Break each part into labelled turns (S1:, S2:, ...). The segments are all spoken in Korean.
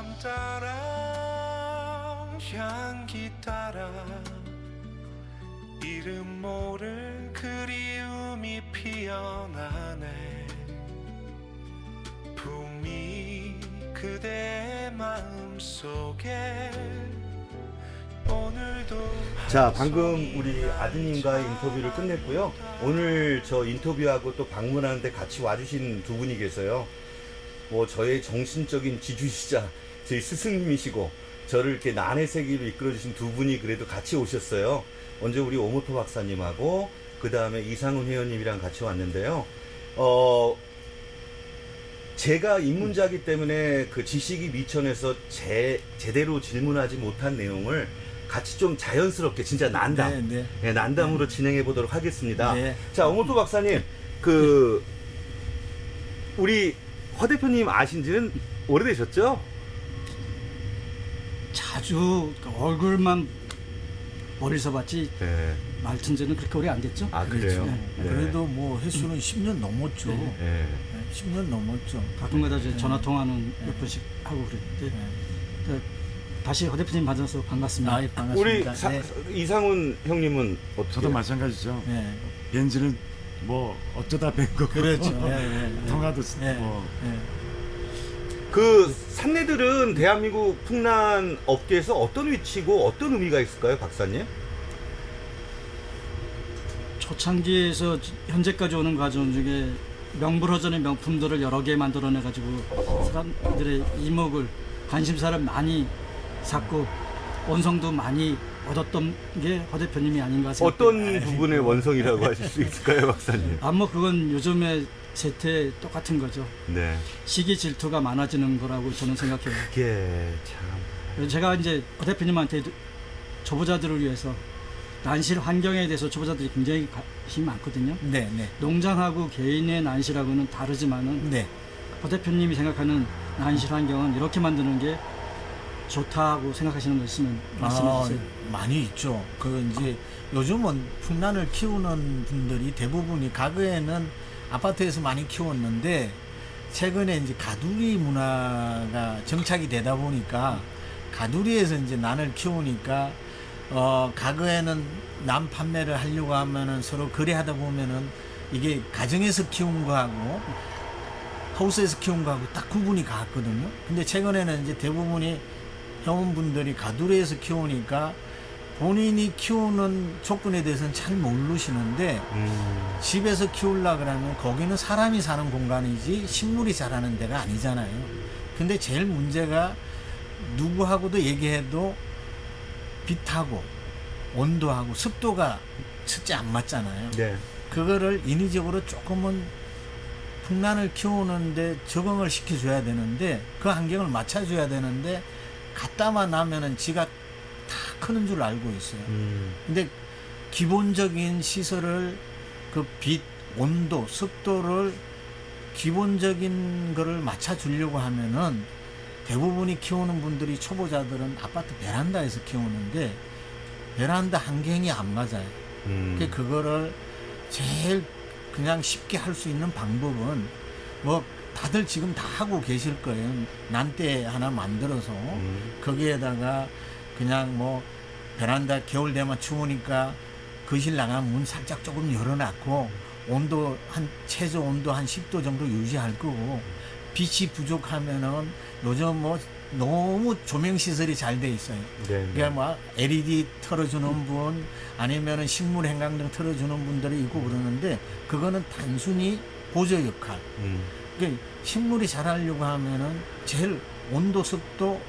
S1: 바람 따라 향기 따라 이름 모를 그리움이 피어나네 품이 그대 마음 속에 오늘도
S2: 자, 방금 우리 아드님과의 인터뷰를 끝냈고요. 오늘 저 인터뷰하고 또 방문하는데 같이 와주신 두 분이 계세요. 뭐 저의 정신적인 지주시자 저희 스승님이시고 저를 이렇게 난의 세계로 이끌어주신 두 분이 그래도 같이 오셨어요. 먼저 우리 오모토 박사님하고 그 다음에 이상훈 회원님이랑 같이 왔는데요. 어, 제가 입문자기 때문에 그 지식이 미천에서 제, 제대로 질문하지 못한 내용을 같이 좀 자연스럽게 진짜 난담,
S3: 네, 네.
S2: 네, 난담으로 진행해 보도록 하겠습니다.
S3: 네.
S2: 자, 오모토 박사님, 그 우리 허 대표님 아신지는 오래되셨죠?
S4: 자주 그 얼굴만 멀리서 봤지
S2: 네.
S4: 말천재는 그렇게 오래 안 됐죠?
S2: 아 그래요?
S4: 네.
S2: 네.
S3: 그래도 뭐 횟수는 10년 넘었죠.
S4: 네.
S2: 네.
S3: 네, 10년 넘었죠.
S4: 가끔가다 이제
S3: 네.
S4: 전화 통화는
S3: 네.
S4: 몇 번씩 하고 그랬는데
S3: 네.
S4: 그 다시 허 대표님 만나서 반갑습니다.
S3: 아, 예,
S2: 우리
S3: 반갑습니다.
S2: 사-
S3: 네.
S2: 이상훈 형님은 어떻게?
S5: 저도 마찬가지죠.
S3: 네.
S5: 벤지는 뭐 어쩌다 뵌 거고
S3: 그렇죠.
S5: 통화도
S3: 네.
S5: 뭐
S3: 네.
S2: 그 산내들은 대한민국 풍란 업계에서 어떤 위치고 어떤 의미가 있을까요, 박사님?
S4: 초창기에서 현재까지 오는 과정 중에 명불허전의 명품들을 여러 개 만들어내 가지고 사람들의 이목을 관심사를 많이 샀고 원성도 많이 얻었던 게 허 대표님이 아닌가 생각합니다.
S2: 어떤 부분의 원성이라고 하실 수 있을까요, 박사님?
S4: 아, 뭐 그건 요즘의 세태 똑같은 거죠.
S2: 네.
S4: 시기 질투가 많아지는 거라고 저는 생각해요.
S2: 그게 참.
S4: 제가 이제 허 대표님한테 초보자들을 위해서 난실 환경에 대해서 초보자들이 굉장히 관심이 많거든요.
S3: 네, 네.
S4: 농장하고 개인의 난실하고는 다르지만은
S3: 네.
S4: 허 대표님이 생각하는 난실 환경은 이렇게 만드는 게 좋다고 생각하시는 거 있으면 말씀해
S3: 아,
S4: 주세요.
S3: 많이 있죠. 그 이제 요즘은 풍란을 키우는 분들이 대부분이 과거에는 아파트에서 많이 키웠는데 최근에 이제 가두리 문화가 정착이 되다 보니까 가두리에서 이제 난을 키우니까 어 과거에는 남 판매를 하려고 하면은 서로 거래하다 보면은 이게 가정에서 키운 거하고 하우스에서 키운 거하고 딱 구분이 갔거든요. 근데 최근에는 이제 대부분이 회원분들이 가두리에서 키우니까 본인이 키우는 조건에 대해서는 잘 모르시는데
S2: 음.
S3: 집에서 키우려 그러면 거기는 사람이 사는 공간이지 식물이 자라는 데가 아니잖아요. 근데 제일 문제가 누구하고도 얘기해도 빛하고 온도하고 습도가 첫째 안 맞잖아요.
S2: 네.
S3: 그거를 인위적으로 조금은 풍란을 키우는데 적응을 시켜줘야 되는데 그 환경을 맞춰줘야 되는데 갖다만 나면은 지가 다 크는 줄 알고 있어요.
S2: 음.
S3: 근데 기본적인 시설을 그 빛, 온도, 습도를 기본적인 거를 맞춰주려고 하면은 대부분이 키우는 분들이 초보자들은 아파트 베란다에서 키우는데 베란다 환경이 안 맞아요.
S2: 음.
S3: 그 그거를 제일 그냥 쉽게 할 수 있는 방법은 뭐 다들 지금 다 하고 계실 거예요. 난대 하나 만들어서
S2: 음.
S3: 거기에다가 그냥 뭐 베란다 겨울 되면 추우니까 거실 나가면 문 살짝 조금 열어놨고 온도 한 최저 온도 한 10도 정도 유지할 거고 빛이 부족하면은 요즘 뭐 너무 조명 시설이 잘 돼 있어요.
S2: 네. 네.
S3: 그러니까 뭐 LED 틀어주는 분 아니면은 식물 행강등 틀어주는 분들이 있고 그러는데 그거는 단순히 보조 역할.
S2: 음.
S3: 그러니까 식물이 자라려고 하면은 제일 온도, 습도,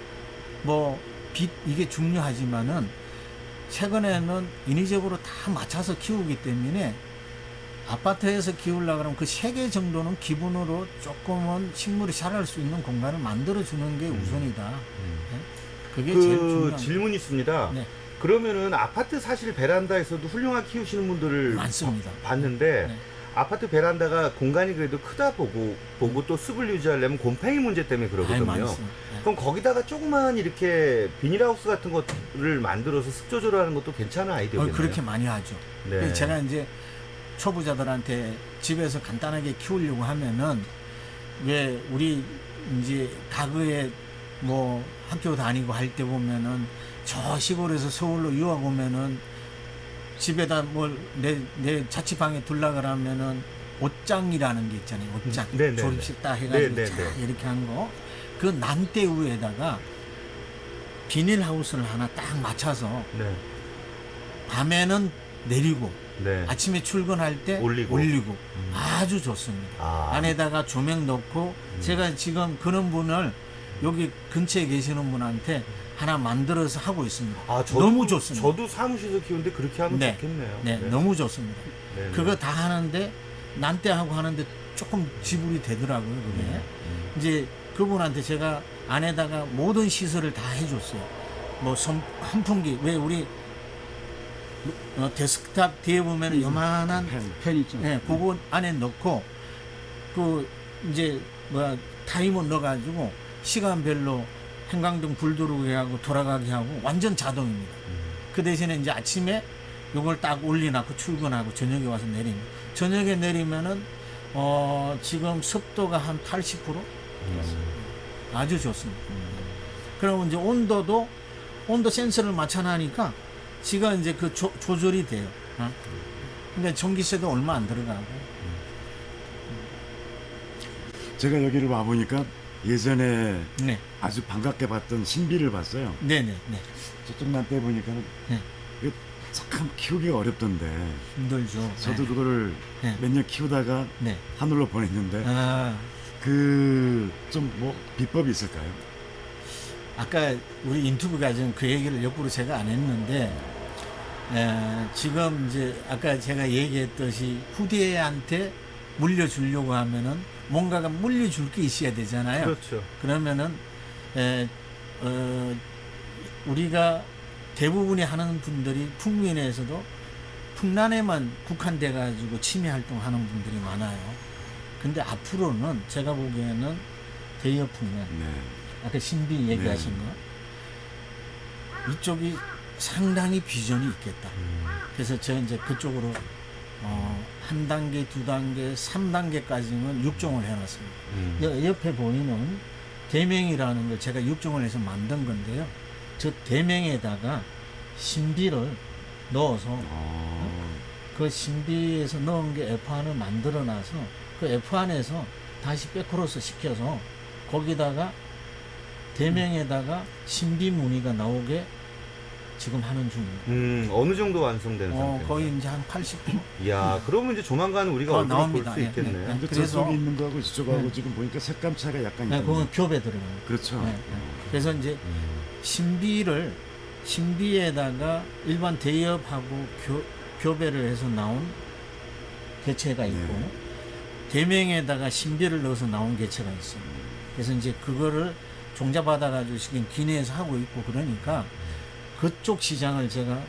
S3: 뭐 빛 이게 중요하지만은 최근에는 인위적으로 다 맞춰서 키우기 때문에 아파트에서 키우려 그러면 그 세 개 정도는 기본으로 조금은 식물이 자랄 수 있는 공간을 만들어 주는 게 우선이다. 네? 그게 제일
S2: 그
S3: 중요한
S2: 질문이 있습니다.
S3: 네.
S2: 그러면은 아파트 사실 베란다에서도 훌륭하게 키우시는 분들을
S3: 많습니다.
S2: 봐- 봤는데
S3: 네.
S2: 아파트 베란다가 공간이 그래도 크다 보고 보고 또 습을 유지하려면 곰팡이 문제 때문에 그러거든요.
S3: 많습니다. 네.
S2: 그럼 거기다가 조그만 이렇게 비닐하우스 같은 것을 만들어서 습 조절하는 것도 괜찮은
S3: 어,
S2: 아이디어겠네요.
S3: 그렇게 많이 하죠.
S2: 네.
S3: 제가 이제 초보자들한테 집에서 간단하게 키우려고 하면은 왜 우리 이제 가구에 뭐 학교 다니고 할 때 보면은 저 시골에서 서울로 유학 오면은 집에다 뭘 내 내 자취방에 둘라 그러면은 옷장이라는 게 있잖아요. 옷장.
S2: 음, 네, 네,
S3: 조립식 딱 해가지고
S2: 네, 네,
S3: 쫙
S2: 네.
S3: 이렇게 한 거. 그 난대 위에다가 비닐 하우스를 하나 딱 맞춰서
S2: 네.
S3: 밤에는 내리고
S2: 네.
S3: 아침에 출근할 때
S2: 올리고.
S3: 올리고,
S2: 음.
S3: 아주 좋습니다.
S2: 아.
S3: 안에다가 조명 넣고 제가 지금 그런 분을 여기 근처에 계시는 분한테 하나 만들어서 하고 있습니다.
S2: 아, 저도,
S3: 너무 좋습니다.
S2: 저도 사무실에서 키우는데 그렇게 하면
S3: 네.
S2: 좋겠네요.
S3: 네, 너무 좋습니다.
S2: 네, 네.
S3: 그거 다 하는데 난때하고 하는데 조금 지불이 되더라고요. 그게
S2: 음.
S3: 이제 그분한테 제가 안에다가 모든 시설을 다 해줬어요. 뭐 선, 환풍기 왜 우리 어, 데스크탑 뒤에 보면 은 요만한
S5: 펜.
S4: 펜 있죠.
S3: 네, 그거 안에 넣고 그 이제 뭐야 타이머 넣어가지고 시간별로 형광등 불 들어오게 하고 돌아가게 하고 완전 자동입니다. 그 대신에 이제 아침에 요걸 딱 올려놓고 출근하고 저녁에 와서 내립니다. 저녁에 내리면은 어 지금 습도가 한 80% 아주 좋습니다. 그럼 이제 온도도 온도 센서를 맞춰놔니까 지가 이제 그 조, 조절이 돼요. 어? 근데 전기세도 얼마 안 들어가고.
S5: 제가 여기를 와 보니까 예전에
S3: 네,
S5: 아주 반갑게 봤던 신비를 봤어요.
S3: 네, 네, 네.
S5: 저쪽 난때 보니까는
S3: 네.
S5: 이거 참 키우기가 어렵던데
S3: 힘들죠.
S5: 저도
S3: 네.
S5: 그거를
S3: 네.
S5: 몇년 키우다가
S3: 네.
S5: 하늘로 보냈는데
S3: 아,
S5: 그좀 뭐 비법이 있을까요?
S3: 아까 우리 인터뷰 과정 그 얘기를 역으로 제가 안 했는데 에, 지금 이제 아까 제가 얘기했듯이 후대한테 물려주려고 하면은 뭔가가 물려줄 게 있어야 되잖아요.
S2: 그렇죠.
S3: 그러면은 에, 어, 우리가 대부분이 하는 분들이 풍민에서도 풍란에만 국한돼 가지고 취미 활동하는 분들이 많아요. 근데 앞으로는 제가 보기에는 대여 풍란,
S5: 네.
S3: 아까 신비 얘기하신 거 이쪽이 상당히 비전이 있겠다. 그래서 제가 이제 그쪽으로 어, 한 단계, 두 단계, 삼 단계까지는 육종을 해놨습니다.
S2: 음.
S3: 여- 옆에 보이는 대명이라는 걸 제가 육종을 해서 만든 건데요. 저 대명에다가 신비를 넣어서
S5: 어,
S3: 그 신비에서 넣은 게 F1을 만들어 놔서 그 F1에서 다시 백크로스 시켜서 거기다가 대명에다가 신비 무늬가 나오게 지금 하는 중입니다.
S2: 음, 어느 정도 완성된
S3: 어,
S2: 상태?
S3: 거의 이제 한 80%?
S2: 이야, 그러면 이제 조만간 우리가
S3: 어,
S2: 얼굴을
S3: 나옵니다.
S2: 볼수
S3: 예,
S2: 있겠네요.
S3: 예, 예.
S5: 근데
S3: 그래서-
S5: 저쪽에 있는 거하고 이쪽하고
S3: 네.
S5: 지금 보니까 색감 차이가 약간
S3: 네,
S5: 있던데.
S3: 그건 겹에 들어가요.
S5: 그렇죠.
S3: 네, 네. 그래서 이제 신비를 신비에다가 일반 대엽하고 교, 교배를 해서 나온 개체가 있고
S5: 네.
S3: 대명에다가 신비를 넣어서 나온 개체가 있어요. 그래서 이제 그거를 종자 받아가지고 지금 기내에서 하고 있고 그러니까 그쪽 시장을 제가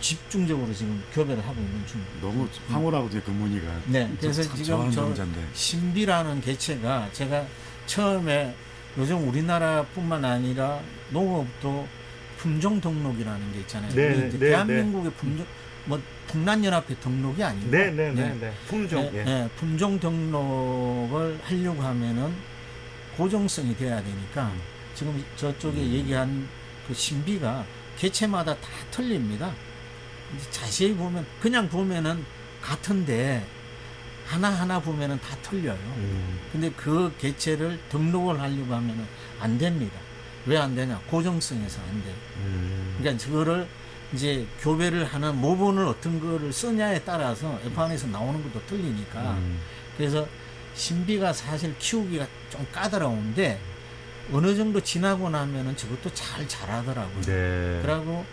S3: 집중적으로 지금 교배를 하고 있는 중입니다.
S5: 너무 황홀하거든요, 그 무늬가.
S3: 네,
S5: 저
S3: 그래서
S5: 참
S3: 지금 저
S5: 정자인데.
S3: 신비라는 개체가 제가 처음에 요즘 우리나라뿐만 아니라 농업도 품종 등록이라는 게 있잖아요.
S2: 네,
S3: 이제
S2: 네,
S3: 대한민국의 품종 뭐 북란연합회 등록이 아니고
S2: 네, 네, 네, 네. 품종.
S3: 네,
S2: 예.
S3: 네, 품종 등록을 하려고 하면은 고정성이 돼야 되니까 지금 저쪽에
S2: 음.
S3: 얘기한 그 신비가 개체마다 다 틀립니다. 자세히 보면 그냥 보면은 같은데 하나하나 보면은 다 틀려요.
S2: 음.
S3: 근데 그 개체를 등록을 하려고 하면은 안 됩니다. 왜 안 되냐? 고정성에서 안 돼요.
S2: 음.
S3: 그러니까 그거를 이제 교배를 하는 모본을 어떤 거를 쓰냐에 따라서 F1에서 나오는 것도 틀리니까
S2: 음.
S3: 그래서 신비가 사실 키우기가 좀 까다로운데 어느 정도 지나고 나면은 저것도 잘 자라더라고요.
S2: 네.
S3: 그러고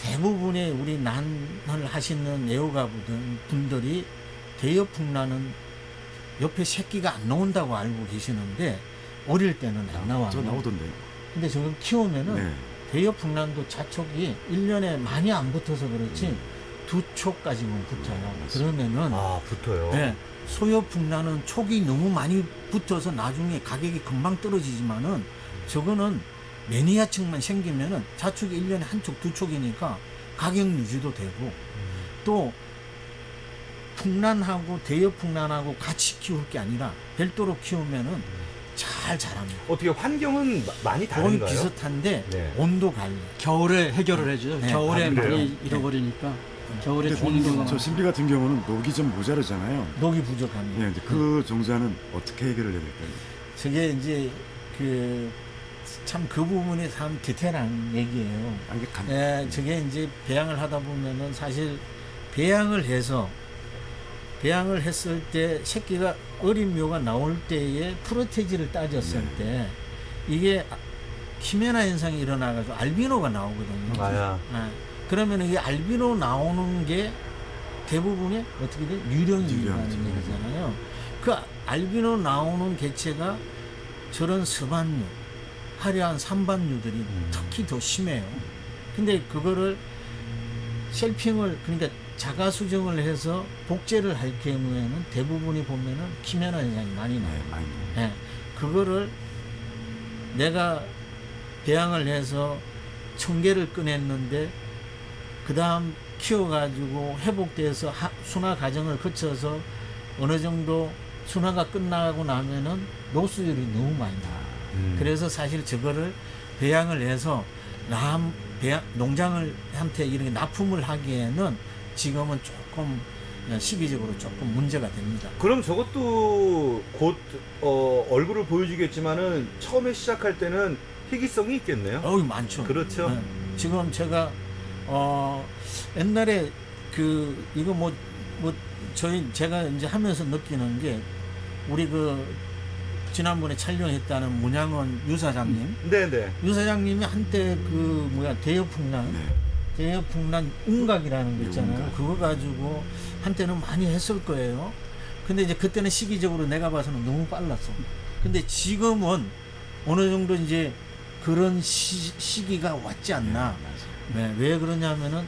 S3: 대부분의 우리 난을 하시는 애호가 분들 분들이 대여풍란은 옆에 새끼가 안 나온다고 알고 계시는데 어릴 때는 안 나와요.
S5: 저 나오던데요.
S3: 근데 저걸 키우면은
S5: 네.
S3: 대여풍란도 자촉이 1년에 많이 안 붙어서 그렇지 두 촉까지만 붙어요.
S5: 음,
S3: 그러면은
S2: 아, 붙어요.
S3: 네, 소요풍란은 촉이 너무 많이 붙어서 나중에 가격이 금방 떨어지지만은 저거는 매니아층만 생기면은 자축이 1년에 한 촉, 두 촉이니까 가격 유지도 되고 또 풍란하고 대여풍란하고 같이 키울 게 아니라 별도로 키우면은 잘잘 자랍니다.
S2: 어떻게 환경은 마- 많이
S3: 거의
S2: 다른가요?
S3: 비슷한데
S2: 네.
S3: 온도 갈려.
S4: 겨울에 해결을 해줘요.
S3: 네.
S4: 겨울에
S2: 아?
S4: 많이 잃어버리니까 겨울에 경우가
S5: 저 신비 같은 경우는 녹이 좀 모자르잖아요.
S3: 녹이 부족합니다.
S5: 예, 이제 그 종자는 어떻게 해결을 해야 될까요?
S3: 저게 이제 그 참 그 부분이 참 디테일한 얘기예요.
S5: 아, 이게 간,
S3: 예, 저게 이제 배양을 하다 보면은 사실 배양을 해서 배양을 했을 때 새끼가 어린 묘가 나올 때에 프로테지를 따졌을
S5: 네.
S3: 때 이게 키메나 현상이 일어나가지고 알비노가 나오거든요.
S2: 아야.
S3: 예. 그러면 이 알비노 나오는 게 대부분이 어떻게 돼? 유령이라는. 얘기잖아요. 그 알비노 나오는 개체가 저런 서반류, 화려한 산반류들이
S2: 음.
S3: 특히 더 심해요. 근데 그거를 셀핑을 그러니까 자가 수정을 해서 복제를 할 경우에는 대부분이 보면은 키메나 현상이 많이 나요.
S5: 네, 많이.
S3: 예, 그거를 내가 배양을 해서 천 개를 꺼냈는데 그 다음 키워가지고 회복돼서 하- 순화 과정을 거쳐서 어느 정도 순화가 끝나고 나면은 노수율이 너무 많이 나와요.
S2: 음.
S3: 그래서 사실 저거를 배양을 해서 남 배양 농장을 한테 이렇게 납품을 하기에는 지금은 조금 시기적으로 조금 문제가 됩니다.
S2: 그럼 저것도 곧 어, 얼굴을 보여주겠지만은 처음에 시작할 때는 희귀성이 있겠네요.
S3: 어우 많죠.
S2: 그렇죠.
S3: 네. 지금 제가 어 옛날에 그 이거 뭐 뭐 저희 제가 이제 하면서 느끼는 게 우리 그 지난번에 촬영했다는 문양원 유 사장님
S2: 네네.
S3: 유 사장님이 한때 그 뭐야 대여풍란
S5: 네.
S3: 대여풍란 운각이라는 거
S5: 네,
S3: 있잖아요.
S5: 운각.
S3: 그거 가지고 한때는 많이 했을 거예요. 근데 이제 그때는 시기적으로 내가 봐서는 너무 빨랐어. 근데 지금은 어느 정도 이제 그런 시, 시기가 왔지 않나. 네, 왜 그러냐면은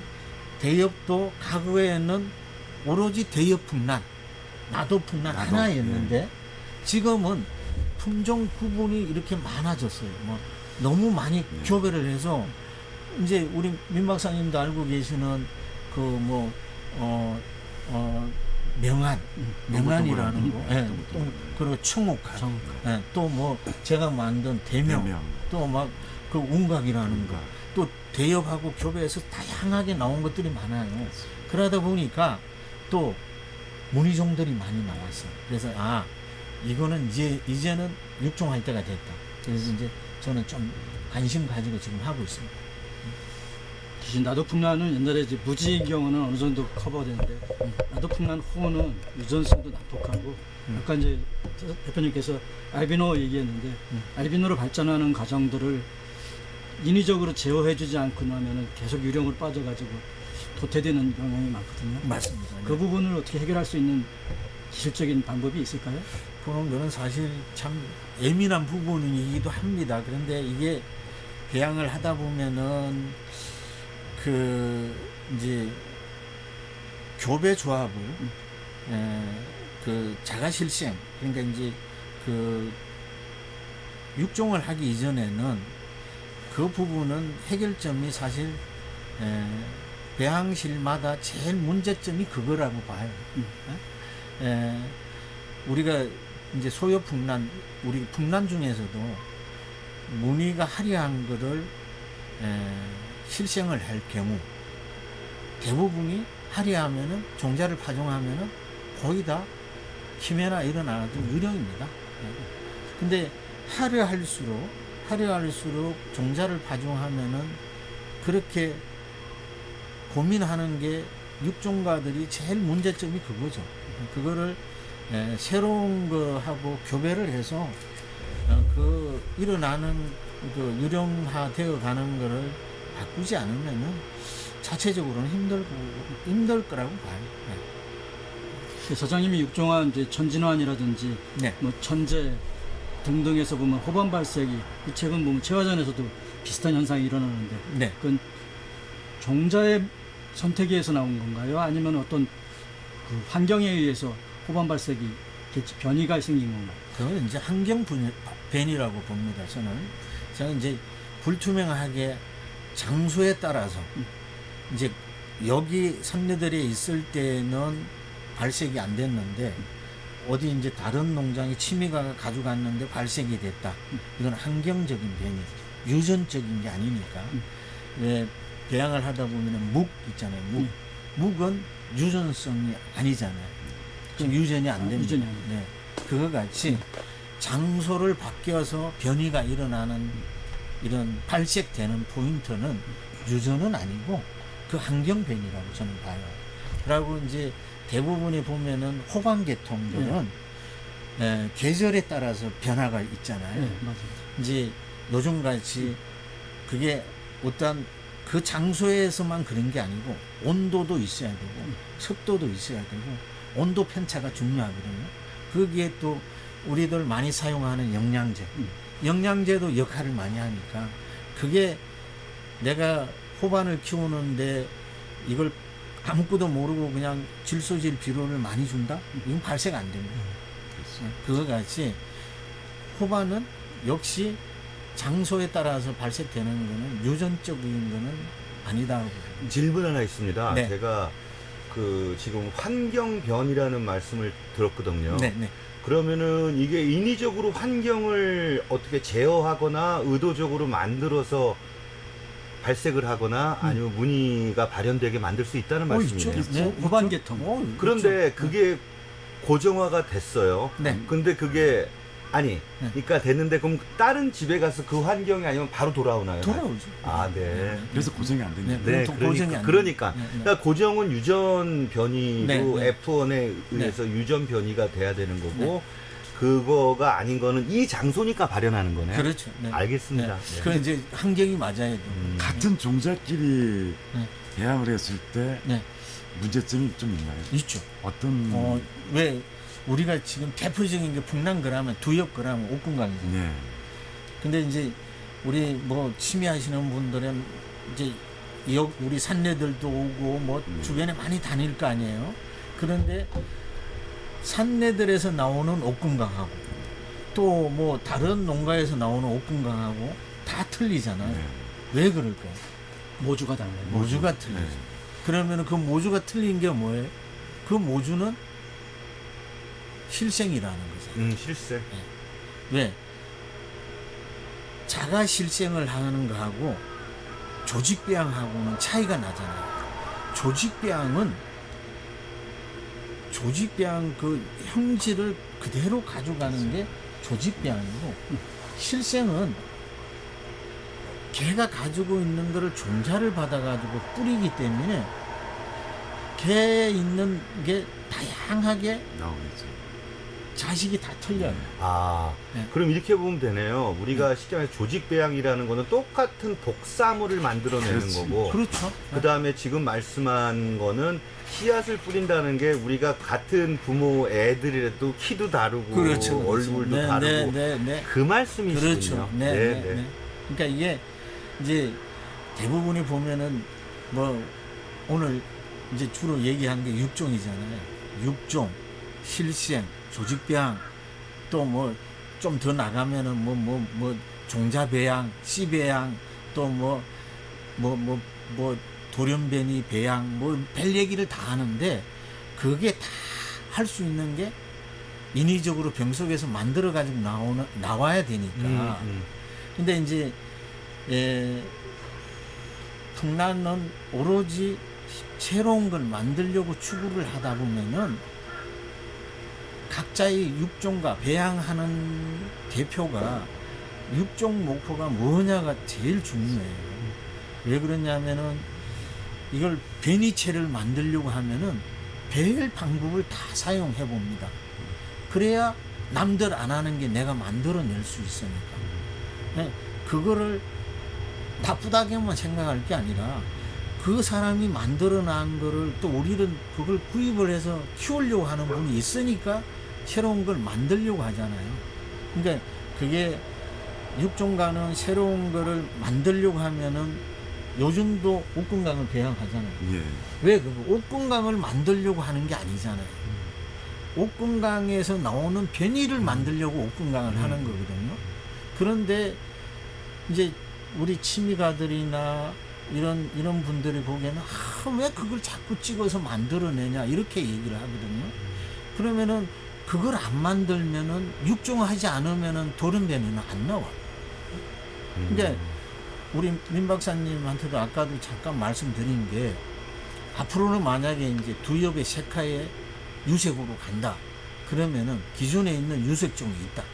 S3: 대엽도 과거에는 오로지 대엽 풍란, 나도 풍란
S5: 나도,
S3: 하나였는데 지금은 품종 구분이 이렇게 많아졌어요. 뭐 너무 많이
S5: 네.
S3: 교배를 해서 이제 우리 민 박사님도 알고 계시는 그 뭐 어, 어, 명한, 명한이라는 거, 예, 또 그리고 청옥한. 예, 또뭐 제가 만든 대명,
S5: 대명.
S3: 또막 그 운각이라는 거,
S5: 운각.
S3: 또 대엽하고 교배해서 다양하게 나온 것들이 많아요. 그러다 보니까 또 문의종들이 많이 나왔어요. 그래서 아 이거는 이제 이제는 육종할 때가 됐다. 그래서 이제 저는 좀 관심 가지고 지금 하고 있습니다.
S4: 대신 나도풍란은 옛날에 이제 무지경우는 어느 정도 커버되는데 나도풍란 호는 유전성도 난폭하고
S3: 음.
S4: 아까 이제 대표님께서 알비노 얘기했는데
S3: 음.
S4: 알비노로 발전하는 과정들을 인위적으로 제어해주지 않고 나면은 계속 유령으로 빠져가지고 도태되는 경향이 많거든요.
S3: 맞습니다.
S4: 그 부분을 어떻게 해결할 수 있는 기술적인 방법이 있을까요?
S3: 그런 거는 사실 참 예민한 부분이기도 합니다. 그런데 이게 배양을 하다 보면은 그 이제 교배 조합을 에, 그 자가 실생 그러니까 이제 그 육종을 하기 이전에는 그 부분은 해결점이 사실 에, 배양실마다 제일 문제점이 그거라고 봐요.
S4: 음.
S3: 에, 우리가 이제 소요 풍란, 우리 풍란 중에서도 무늬가 화려한 거를 에, 실생을 할 경우 대부분이 화려하면은 종자를 파종하면은 거의 다 키메라 일어나도 유령입니다. 예. 근데 화려할수록 화려할수록 종자를 파종하면은 그렇게 고민하는 게 육종가들이 제일 문제점이 그거죠. 그거를 에, 새로운 거하고 교배를 해서 어, 그 일어나는 그 유령화 되어 가는 거를 바꾸지 않으면은 자체적으로는 힘들고 힘들 거라고 봐요.
S4: 그 사장님이 육종한 이제 천진환이라든지
S3: 네.
S4: 뭐 천재 등등에서 보면 호반 발색이 이 책은 보면 체화전에서도 비슷한 현상이 일어나는데
S3: 네.
S4: 그건 종자의 선택에 의해서 나온 건가요? 아니면 어떤 그 환경에 의해서 호반 발색이 변이가 생긴 건가요?
S3: 그건 이제 환경 분- 변이라고 봅니다. 저는 저는 이제 불투명하게 장소에 따라서 이제 여기 선녀들이 있을 때는 발색이 안 됐는데 어디 이제 다른 농장에 취미가 가져갔는데 발색이 됐다. 이건 환경적인 변이, 유전적인 게 아니니까. 왜 배양을 하다 보면은 묵 있잖아요. 묵. 묵은 유전성이 아니잖아요. 그럼 유전이 안 됩니다.
S4: 유전이.
S3: 네. 그거 같이 장소를 바뀌어서 변이가 일어나는 이런 발색되는 포인트는 유전은 아니고 그 환경 변이라고 저는 봐요. 그리고 이제 대부분이 보면은 호반 계통들은 에, 계절에 따라서 변화가 있잖아요.
S4: 네.
S3: 이제 요즘 같이 그게 어떤 그 장소에서만 그런 게 아니고 온도도 있어야 되고 습도도 있어야 되고 온도 편차가 중요하거든요. 거기에 또 우리들 많이 사용하는 영양제,
S4: 음.
S3: 영양제도 역할을 많이 하니까 그게 내가 호반을 키우는데 이걸 아무것도 모르고 그냥 질소질 비료를 많이 준다? 이건 발색 안 됩니다. 그거 같이 호반은 역시 장소에 따라서 발색되는 거는 유전적인 거는 아니다.
S2: 질문 하나 있습니다.
S3: 네.
S2: 제가 그 지금 환경 변이라는 말씀을 들었거든요.
S3: 네, 네.
S2: 그러면은 이게 인위적으로 환경을 어떻게 제어하거나 의도적으로 만들어서 발색을 하거나 아니면 무늬가 발현되게 만들 수 있다는
S3: 음. 어. 있죠. 네,
S4: 호반
S3: 있죠.
S4: 계통.
S3: 어,
S2: 그런데
S3: 있죠.
S2: 그게 고정화가 됐어요.
S3: 네.
S2: 근데 그게 아니,
S3: 네.
S2: 그러니까 됐는데 그럼 다른 집에 가서 그 환경이 아니면 바로 돌아오나요?
S3: 돌아오죠.
S2: 아, 네.
S5: 그래서 고생이 안 된다.
S3: 네.
S2: 네,
S3: 도-
S2: 그러니까,
S3: 고정이 안
S2: 그러니까,
S3: 돼요. 네, 네.
S2: 그러니까 고정은 유전 변이로
S3: 네, 네.
S2: F1에 의해서 유전 변이가 돼야 되는 거고 그거가 아닌 거는 이 장소니까 발현하는 거네요.
S3: 그렇죠. 네.
S2: 알겠습니다.
S3: 네.
S2: 네.
S3: 그 이제 환경이 맞아야 돼요.
S2: 음.
S5: 같은 종자끼리
S3: 네.
S5: 배양을 했을 때
S3: 네.
S5: 문제점이 좀 있나요?
S3: 있죠.
S5: 어떤
S3: 어, 왜 우리가 지금 대표적인 게 풍랑그라면 두엽그라면 옥군강이잖아요.
S5: 네.
S3: 근데 이제 우리 뭐 취미하시는 분들은 이제 역 우리 산내들도 오고 뭐
S5: 음.
S3: 주변에 많이 다닐 거 아니에요. 그런데 산내들에서 나오는 옥군강하고 또 뭐 다른 농가에서 나오는 옥군강하고 다 틀리잖아요.
S5: 네.
S3: 왜 그럴까요?
S4: 모주가 달라요.
S3: 모주가 틀리죠.
S5: 네.
S3: 그러면 그 모주가 틀린 게 뭐예요? 그 모주는 실생이라는 거죠.
S2: 음, 실세.
S3: 왜? 자가 실생을 하는 거하고 조직배양하고는 차이가 나잖아요. 조직배양은 조직배양 그 형질을 그대로 가져가는 게 조직배양이고 실생은 개가 가지고 있는 거를 종자를 받아가지고 뿌리기 때문에 개에 있는 게 다양하게
S5: 나오겠죠.
S3: 자식이 다 틀려요.
S2: 아,
S3: 네.
S2: 그럼 이렇게 보면 되네요. 우리가 쉽게 말해서 조직 배양이라는 거는 똑같은 독사물을 만들어내는
S5: 그렇지.
S2: 거고,
S3: 그렇죠.
S2: 그 다음에 지금 말씀한 거는 씨앗을 뿌린다는 게 우리가 같은 부모 애들이라도 키도 다르고
S3: 그렇죠. 그렇죠.
S2: 얼굴도
S3: 네,
S2: 다르고
S3: 네, 네, 네.
S2: 그 말씀이시군요.
S3: 그렇죠. 네, 네, 네. 그러니까 이게 이제 대부분이 보면은 뭐 오늘 이제 주로 얘기한 게 육종이잖아요. 육종, 실생, 조직배양, 또 뭐 좀 더 나가면은 뭐뭐 뭐 종자배양, 씨배양, 또 뭐 뭐 뭐 뭐 돌연변이 배양, 뭐 별 얘기를 다 하는데 그게 다 할 수 있는 게 인위적으로 병 속에서 만들어 가지고 나오는 나와야 되니까.
S2: 음, 음.
S3: 근데 이제 에, 풍란은 오로지 새로운 걸 만들려고 추구를 하다 보면은 각자의 육종과 배양하는 대표가 육종 목표가 뭐냐가 제일 중요해요. 왜 그러냐면은 이걸 변이체를 만들려고 하면은 별 방법을 다 사용해 봅니다. 그래야 남들 안 하는 게 내가 만들어낼 수 있으니까. 네, 그거를 나쁘다게만 생각할 게 아니라 그 사람이 만들어낸 거를 또 우리는 그걸 구입을 해서 키우려고 하는 분이 있으니까 새로운 걸 만들려고 하잖아요. 그러니까 그게 육종가는 새로운 거를 만들려고 하면은 요즘도 옥금강을 배양하잖아요.
S5: 예.
S3: 왜그 옥금강을 만들려고 하는 게 아니잖아요. 옥금강에서 나오는 변이를 만들려고 옥금강을 하는 거거든요. 그런데 이제 우리 취미가들이나 이런 이런 분들이 보기에는 아, 왜 그걸 자꾸 찍어서 만들어내냐 이렇게 얘기를 하거든요. 그러면은 그걸 안 만들면은 육종하지 않으면은 돌연변이는 안 나와. 근데 우리 민 박사님한테도 아까도 잠깐 말씀드린 게 앞으로는 만약에 이제 두 엽의 색화에 유색으로 간다. 그러면은 기존에 있는 유색종이 있다.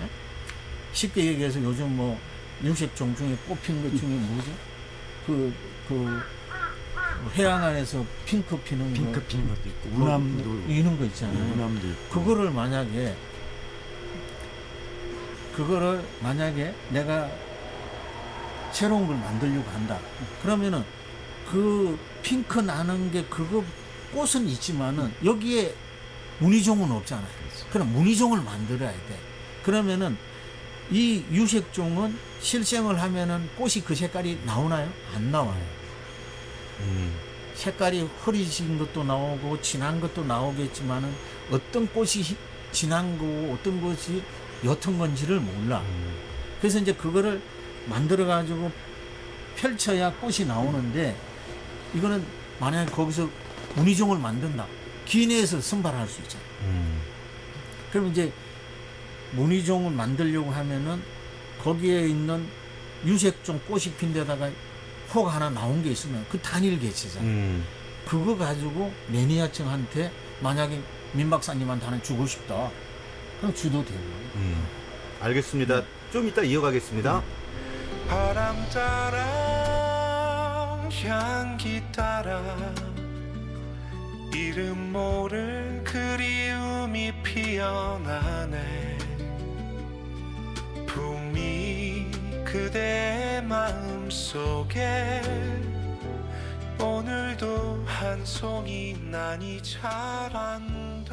S3: 예? 쉽게 얘기해서 요즘 뭐 유색종 중에 뽑힌 것 중에 뭐죠? 그, 그, 해양 안에서 핑크 피는
S5: 핑크
S3: 거.
S5: 피는 것도 있고
S3: 뭐,
S5: 우남도
S3: 이런 거 있잖아요.
S5: 우남도 있고
S3: 그거를 만약에 그거를 만약에 내가 새로운 걸 만들려고 한다. 그러면은 그 핑크 나는 게 그거 꽃은 있지만은 여기에 무늬종은 없잖아요. 그럼 무늬종을 만들어야 돼. 그러면은 이 유색종은 실생을 하면은 꽃이 그 색깔이 나오나요? 안 나와요. 색깔이 흐리진 것도 나오고 진한 것도 나오겠지만은 어떤 꽃이 희- 진한 거고 어떤 것이 옅은 건지를 몰라. 그래서 이제 그거를 만들어 가지고 펼쳐야 꽃이 나오는데 이거는 만약에 거기서 무늬종을 만든다. 기내에서 선발할 수 있잖아. 그럼 이제 무늬종을 만들려고 하면은 거기에 있는 유색종 꽃이 핀 데다가 호가 하나 나온 게 있으면 그 단일 개체잖아. 그거 가지고 매니아층한테 만약에 민 박사님한테 하나 주고 싶다. 그럼 주도 되고.
S2: 알겠습니다. 좀 이따 이어가겠습니다.
S1: 바람 따라 향기 따라 이름 모를 그리움이 피어나네 그대의 마음 속에 오늘도 한 송이 난이 자란다